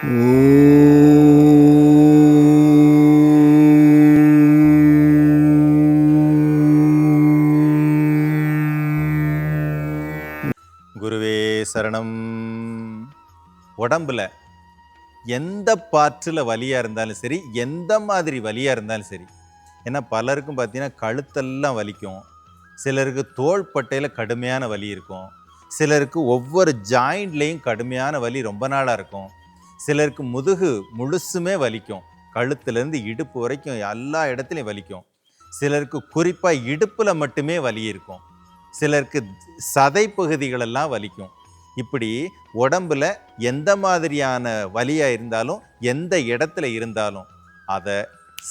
குருவே சரணம். உடம்புல எந்த பாற்றில் வலியாக இருந்தாலும் சரி எந்த மாதிரி வலியாக இருந்தாலும் சரி ஏன்னா பலருக்கும் பார்த்தீங்கன்னா கழுத்தெல்லாம் வலிக்கும். சிலருக்கு தோள்பட்டையில் கடுமையான வலி இருக்கும். சிலருக்கு ஒவ்வொரு ஜாயிண்ட்லேயும் கடுமையான வலி ரொம்ப நாளாக இருக்கும். சிலருக்கு முதுகு முழுசுமே வலிக்கும். கழுத்துலேருந்து இடுப்பு வரைக்கும் எல்லா இடத்துலையும் வலிக்கும். சிலருக்கு குறிப்பாக இடுப்பில் மட்டுமே வலி இருக்கும். சிலருக்கு சதை பகுதிகளெல்லாம் வலிக்கும். இப்படி உடம்புல எந்த மாதிரியான வலியாக இருந்தாலும் எந்த இடத்துல இருந்தாலும் அதை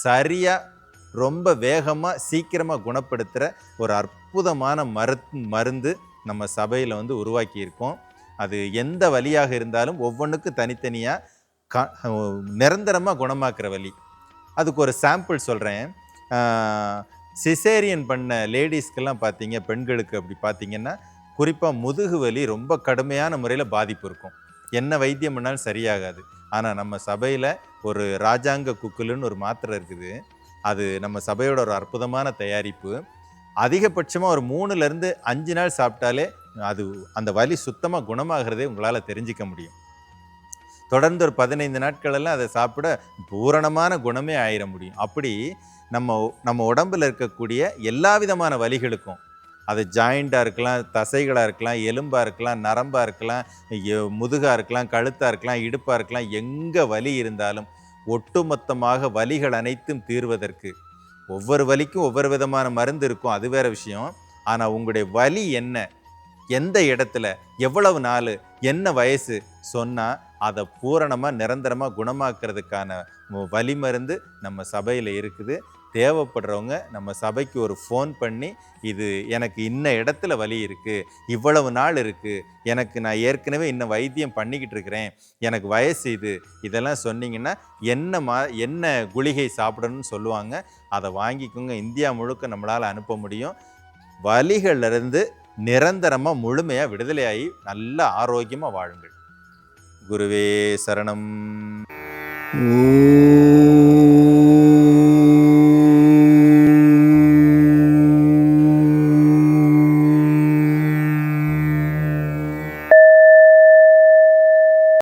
சரியாக ரொம்ப வேகமாக சீக்கிரமாக குணப்படுத்துகிற ஒரு அற்புதமான மரு மருந்து நம்ம சபையில் வந்து உருவாக்கியிருக்கோம். அது எந்த வழியாக இருந்தாலும் ஒவ்வொன்றுக்கும் தனித்தனியாக க நிரந்தரமாக குணமாக்குற வழி அதுக்கு ஒரு சாம்பிள் சொல்கிறேன் சிசேரியன் பண்ண லேடிஸ்க்கெல்லாம் பார்த்தீங்க பெண்களுக்கு அப்படி பார்த்தீங்கன்னா குறிப்பாக முதுகு வலி ரொம்ப கடுமையான முறையில் பாதிப்பு இருக்கும். என்ன வைத்தியம் பண்ணாலும் சரியாகாது. ஆனால் நம்ம சபையில் ஒரு ராஜாங்க குக்குலுன்னு ஒரு மாத்திரை இருக்குது. அது நம்ம சபையோட ஒரு அற்புதமான தயாரிப்பு. அதிகபட்சமாக ஒரு மூணுலேருந்து அஞ்சு நாள் சாப்பிட்டாலே அது அந்த வலி சுத்தமாக குணமாகிறதே உங்களால் தெரிஞ்சிக்க முடியும். தொடர்ந்து ஒரு பதினைந்து நாட்களெல்லாம் அதை சாப்பிட பூரணமான குணமே ஆயிட முடியும். அப்படி நம்ம நம்ம உடம்புல இருக்கக்கூடிய எல்லா விதமான வலிகளுக்கும் அது ஜாயிண்டாக இருக்கலாம் தசைகளாக இருக்கலாம் எலும்பாக இருக்கலாம் நரம்பாக இருக்கலாம் முதுகாக இருக்கலாம் கழுத்தாக இருக்கலாம் இடுப்பாக இருக்கலாம் எங்கே வலி இருந்தாலும் ஒட்டுமொத்தமாக வலிகள் அனைத்தும் தீர்வதற்கு ஒவ்வொரு வலிக்கும் ஒவ்வொரு விதமான மருந்து இருக்கும் அது வேற விஷயம். ஆனால் உங்களுடைய வலி என்ன? எந்த இடத்துல எவ்வளவு நாள் என்ன வயசு சொன்னால் அதை பூரணமாக நிரந்தரமாக குணமாக்குறதுக்கான வழிமருந்து நம்ம சபையில் இருக்குது. தேவைப்படுறவங்க நம்ம சபைக்கு ஒரு ஃபோன் பண்ணி இது எனக்கு இன்ன இடத்துல வலி இருக்குது இவ்வளவு நாள் இருக்குது எனக்கு நான் ஏற்கனவே இன்னும் வைத்தியம் பண்ணிக்கிட்டு இருக்கிறேன் எனக்கு வயசு இது இதெல்லாம் சொன்னீங்கன்னா என்ன மா என்ன குளிகை சாப்பிடணும்னு சொல்லுவாங்க அதை வாங்கிக்கோங்க இந்தியா முழுக்க நம்மளால் அனுப்ப முடியும். வலிகளிலிருந்து நிரந்தரமாக முழுமையாக விடுதலையாகி நல்ல ஆரோக்கியமாக வாழுங்கள். குருவே சரணம். ஓ